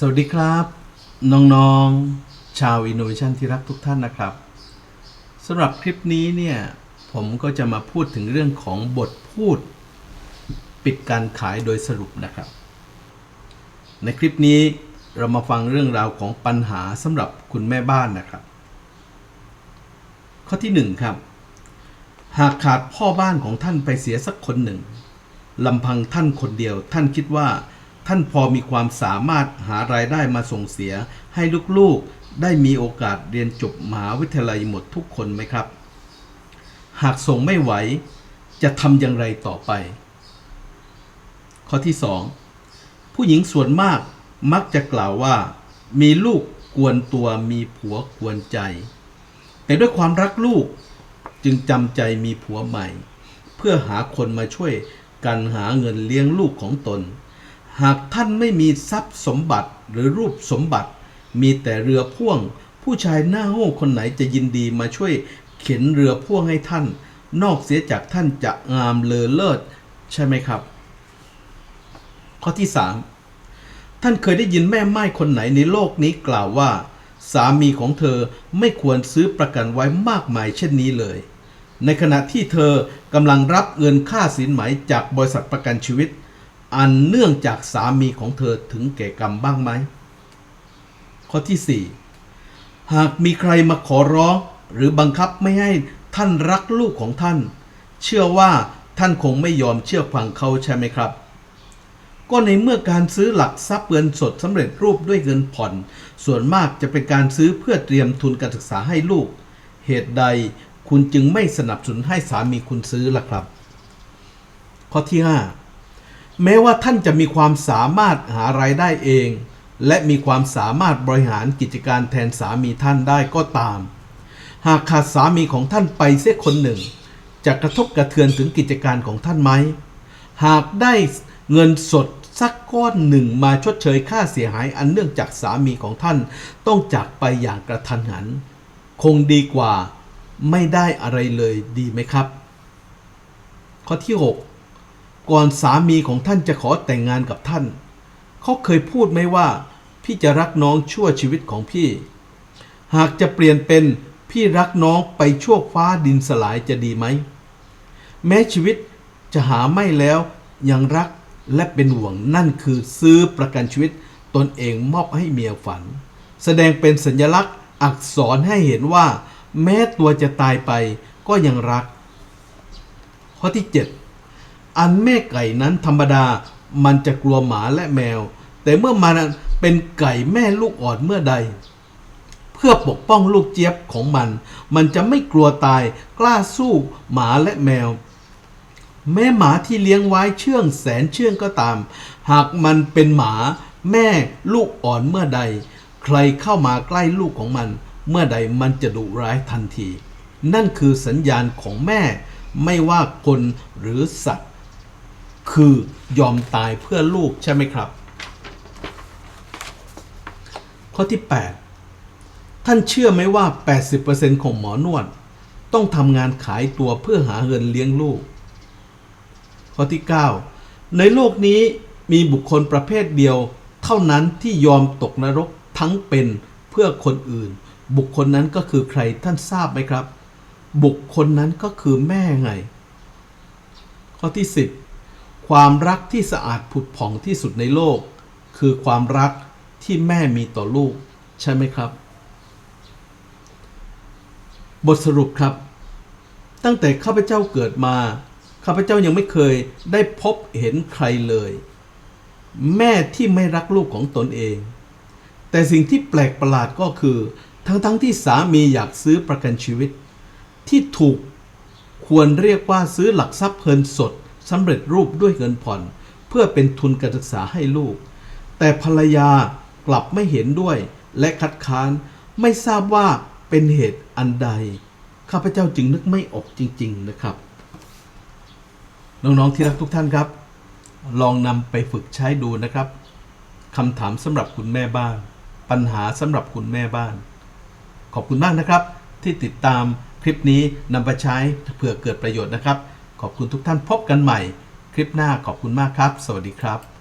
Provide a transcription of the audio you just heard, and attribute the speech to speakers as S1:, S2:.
S1: สวัสดีครับ น้องๆ ชาว Innovation ที่รักทุกท่านนะครับสำหรับคลิปนี้เนี่ย ผมก็จะมาพูดถึงเรื่องของบทพูด ปิดการขายโดยสรุปนะครับ ในคลิปนี้เรามาฟังเรื่องราวของปัญหาสำหรับคุณแม่บ้านนะครับ ข้อที่หนึ่งครับ หากขาดพ่อบ้านของท่านไปเสียสักคนหนึ่งลำพังท่านคนเดียวท่านคิดว่า ท่านพอมีความสามารถหารายได้มาส่งเสีย ให้ลูกๆได้มีโอกาสเรียนจบมหาวิทยาลัยหมดทุกคนไหมครับ หากส่งไม่ไหวจะทำอย่างไรต่อไป ข้อที่ 2 ผู้หญิงส่วนมากมักจะกล่าวว่า มีลูกกวนตัวมีผัวกวนใจ แต่ด้วยความรักลูกจึงจำใจมีผัวใหม่ เพื่อหาคนมาช่วยกันหาเงินเลี้ยงลูกของตน หากท่านไม่มีทรัพย์สมบัติหรือรูปสมบัติ มีแต่เรือพ่วง ผู้ชายหน้าโง่คนไหนจะยินดีมาช่วยเข็นเรือพ่วงให้ท่าน นอกเสียจากท่านจะงามเลอเลิศ ใช่ไหมครับ ข้อที่ 3 ท่านเคยได้ยินแม่ไม้คนไหนในโลกนี้กล่าวว่า สามีของเธอไม่ควรซื้อประกันไว้มากมายเช่นนี้เลย ในขณะที่เธอกำลังรับเงินค่าสินไหมจากบริษัทประกันชีวิต อันเนื่องจากสามีของเธอถึงแก่กรรมบ้างไหม ข้อที่ 4 หากมีใครมาขอร้องหรือบังคับไม่ให้ท่านรักลูกของท่าน เชื่อว่าท่านคงไม่ยอมเชื่อฟังเขาใช่ไหมครับ ก็ในเมื่อการซื้อหลักทรัพย์เงินสดสำเร็จรูปด้วยเงินผ่อน ส่วนมากจะเป็นการซื้อเพื่อเตรียมทุนการศึกษาให้ลูก เหตุใดคุณจึงไม่สนับสนุนให้สามีคุณซื้อล่ะครับ ข้อที่ 5 แม้ว่าท่านจะมีความสามารถหารายได้เอง และมีความสามารถบริหารกิจการแทนสามีท่านได้ก็ตาม หากขาดสามีของท่านไปเสียคนหนึ่ง จะกระทบกระเทือนถึงกิจการของท่านไหม หากได้เงินสดสักก้อนหนึ่งมาชดเชยค่าเสียหายอันเนื่องจากสามีของท่านต้องจากไปอย่างกระทันหัน คงดีกว่าไม่ได้อะไรเลยดีไหมครับ ข้อที่ 6 ก่อนสามีของท่านจะขอแต่งงานกับท่าน เขาเคยพูดไหมว่า พี่จะรักน้องชั่วชีวิตของพี่ หากจะเปลี่ยนเป็นพี่รักน้องไปชั่วฟ้าดินสลายจะดีไหม แม้ชีวิตจะหาไม่แล้วยังรักและเป็นห่วงนั่นคือซื้อประกันชีวิตตนเองมอบให้เมียฝัน แสดงเป็นสัญลักษณ์อักษรให้เห็นว่า แม้ตัวจะตายไปก็ยังรัก ข้อที่ 7 อันแม่ไก่นั้นธรรมดามันจะกลัวหมาและแมว แต่เมื่อมันเป็นไก่แม่ลูกอ่อนเมื่อใด เพื่อปกป้องลูกเจี๊ยบของมัน มันจะไม่กลัวตายกล้าสู้หมาและแมว แม่หมาที่เลี้ยงไว้เชื่องแสนเชื่องก็ตาม หากมันเป็นหมาแม่ลูกอ่อนเมื่อใด ใครเข้ามาใกล้ลูกของมัน เมื่อใดมันจะดุร้ายทันที นั่นคือสัญญาณของแม่ ไม่ว่าคนหรือสัตว์ คือยอมตายเพื่อลูกใช่ไหมครับ ข้อที่ 8 ท่านเชื่อไหมว่า 80%ของหมอนวด ต้องทำงานขายตัวเพื่อหาเงินเลี้ยงลูก ข้อที่ 9 ในโลกนี้มีบุคคลประเภทเดียว เท่านั้นที่ยอมตกนรกทั้งเป็นเพื่อคนอื่น บุคคลนั้นก็คือใครท่านทราบไหมครับ บุคคลนั้นก็คือแม่ไง ข้อที่ 10 ความรักที่สะอาดผุดผ่องที่สุดในโลก คือความรักที่แม่มีต่อลูก ใช่ไหมครับ บทสรุปครับ ตั้งแต่ข้าพเจ้าเกิดมาข้าพเจ้ายังไม่เคยได้พบเห็นใครเลย แม่ที่ไม่รักลูกของตนเอง แต่สิ่งที่แปลกประหลาดก็คือ ทั้งๆทที่สามีอยากซื้อประกันชีวิต ที่ถูกควรเรียกว่าซื้อหลักทรัพย์เงินสด สำเร็จรูปด้วยเงินผ่อน เพื่อเป็นทุนการศึกษาให้ลูก แต่ภรรยากลับไม่เห็นด้วยและคัดค้านไม่ทราบว่าเป็นเหตุอันใด ข้าพเจ้าจึงนึกไม่ออกจริง ๆนะครับ น้อง ๆ ที่รักทุกท่านครับ ลองนำไปฝึกใช้ดูนะครับคำถามสำหรับคุณแม่บ้าน ปัญหาสำหรับคุณแม่บ้าน ขอบคุณมากนะครับ ที่ติดตามคลิปนี้นำไปใช้เพื่อเกิดประโยชน์นะครับ ขอบคุณทุกท่านพบกันใหม่ คลิปหน้าขอบคุณมากครับ สวัสดีครับ